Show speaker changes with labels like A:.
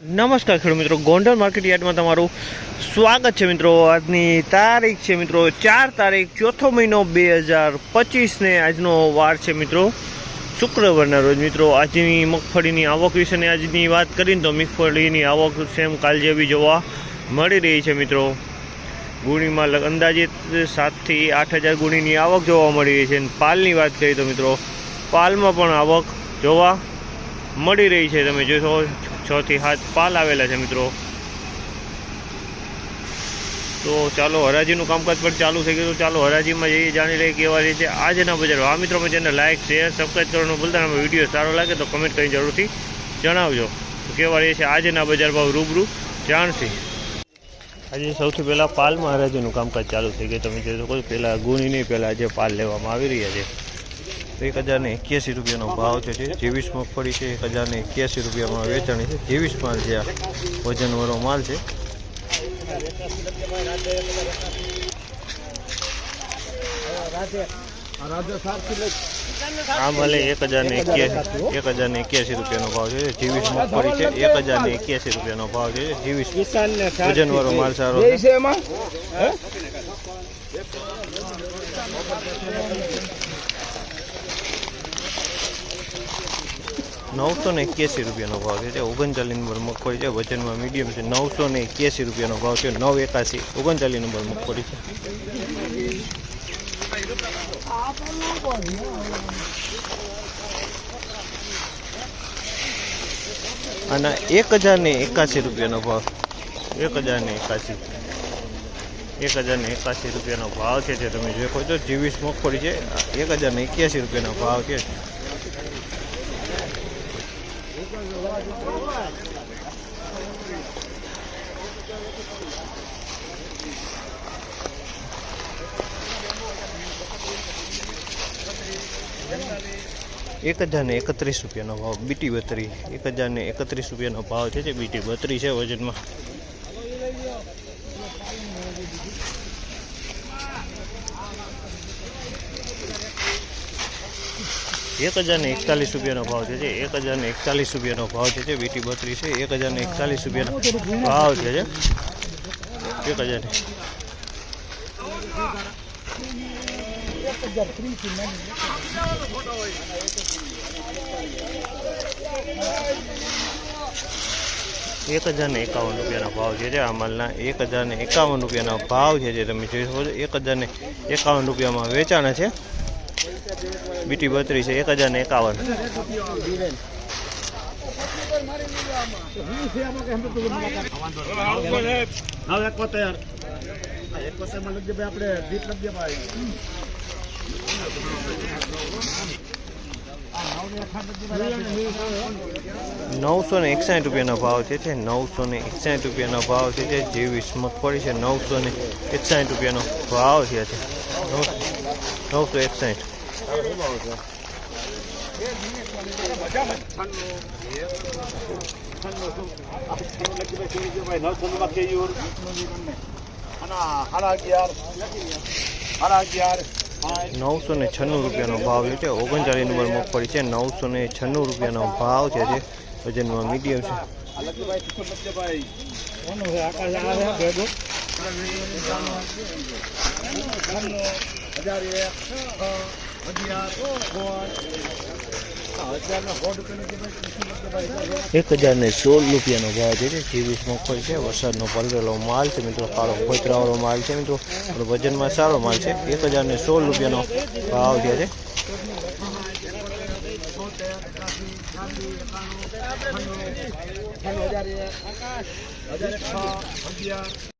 A: નમસ્કાર ખેડૂત મિત્રો, ગોંડલ માર્કેટ યાર્ડમાં તમારું સ્વાગત છે મિત્રો. આજની તારીખ છે મિત્રો, ચાર તારીખ, ચોથો મહિનો બે હજાર પચીસને આજનો વાર છે મિત્રો. શુક્રવારના રોજ મિત્રો, આજની મગફળીની આવક વિશેની આજની વાત કરીને તો મગફળીની આવક સેમ કાલ જેવી જોવા મળી રહી છે મિત્રો. ગુણીમાં અંદાજિત સાતથી આઠ હજાર ગુણીની આવક જોવા મળી રહી છે. અને પાલની વાત કરીએ તો મિત્રો, પાલમાં પણ આવક જોવા મળી રહી છે. તમે જોશો છ થી સાત પાલ આવેલા છે મિત્રો. તો ચાલો હરાજીનું કામકાજ પણ ચાલુ થઈ ગયું. ચાલો હરાજીમાં જઈએ જાણી લઈએ કેવા રીતે આજના બજાર આ મિત્રો ચેનલ લાઇક શેર સબસ્ક્રાઈબ કરવાનું ભૂલતા નહીં વીડિયો સારો લાગે તો કમેન્ટ કરીને જરૂરથી જણાવજો. કેવા રહે છે આજના બજાર ભાવ રૂબરૂ? જાણશી. આજે સૌથી પહેલાં પાલમાં હરાજીનું કામકાજ ચાલુ થઈ ગયું. તમે જોઈ શકો પહેલાં ગુણીની પહેલાં આજે પાલ લેવામાં આવી રહ્યા છે. એક હજાર ને એક્યાસી રૂપિયાનો ભાવ છે જેવીસ મગફળી છે એક હજાર ને એક્યાસી રૂપિયામાં વેચાણી છે. જેવીસ માલ છે આ વજનવાળો માલ છે. આ મળે એક હજાર ને એક્યાસી એક હજાર ને એક્યાસી રૂપિયાનો ભાવ છે. જેવીસ મગફળી છે એક હજાર ને એક્યાસી રૂપિયાનો ભાવ છે. જેવીસ વજનવાળો માલ સારો છે
B: છે એમાં
A: નવસો ને એક્યાસી રૂપિયાનો ભાવ છે. જે ઓગણચાલીસ નંબર મગફળી છે. વજનમાં મીડિયમ છે. નવસો ને એક્યાસી રૂપિયાનો ભાવ છે. નવ એકાસી. ઓગણચાલીસ નંબર મગફળી છે. અને એક હજાર ને એકાસી રૂપિયાનો ભાવ. એક હજાર ને એકાસી. એક હજાર ને એકાસી રૂપિયાનો ભાવ છે જે તમે જોઈ કહો છો. જીવીસ મગફળી છે. એક હજાર ને એક્યાસી રૂપિયાનો ભાવ છે. એક હજાર ને એકત્રીસ રૂપિયાનો ભાવ, બીટી બત્રી. એક હજાર ને એકત્રીસ રૂપિયાનો ભાવ છે જે બીટી બત્રી છે વજનમાં. એક હજાર ને એકતાલીસ રૂપિયાનો ભાવ છે. જે એક હજાર ને એકતાલીસ રૂપિયાનો ભાવ છે. વીટી બીટી બત્રી છે. એક હજાર ને એકતાલીસ રૂપિયાનો ભાવ છે. એક હજાર એક હજાર ને એકાવન રૂપિયાનો ભાવ છે. આ માલના એક હજાર ને એકાવન રૂપિયાનો ભાવ છે જે તમે જોઈ શકો છો. એક હજાર ને એકાવન રૂપિયામાં વેચાણ છે. બીટી બત્રીસ છે એક હજાર ને એકાવન. નવસો ને એકસાઠ રૂપિયાનો ભાવ છે નવસો ને એકસાઠ રૂપિયાનો ભાવ છે જેવી જેવીસ મગફળી છે નવસો ને એકસાઠ રૂપિયાનો ભાવ છે. નવસો એકસાઠ નવસો ને છન્નું રૂપિયાનો ભાવ છે જે ઓગણચાલીસ નંબર મગફળી છે. નવસો ને છન્નું રૂપિયાનો ભાવ છે જે વજનમાં મીડિયમ છે.
B: છે છે એક છ,
A: એક હજાર ને સોળ રૂપિયાનો ભાવ છે જે જેવીસ મગફળી છે વરસાદનો પલરેલો માલ છે મિત્રો કાળો ખોતરાવાળો માલ છે મિત્રો વજનમાં સારો માલ છે. એક હજાર ને સોળ રૂપિયાનો ભાવ છે જે.
B: હજાર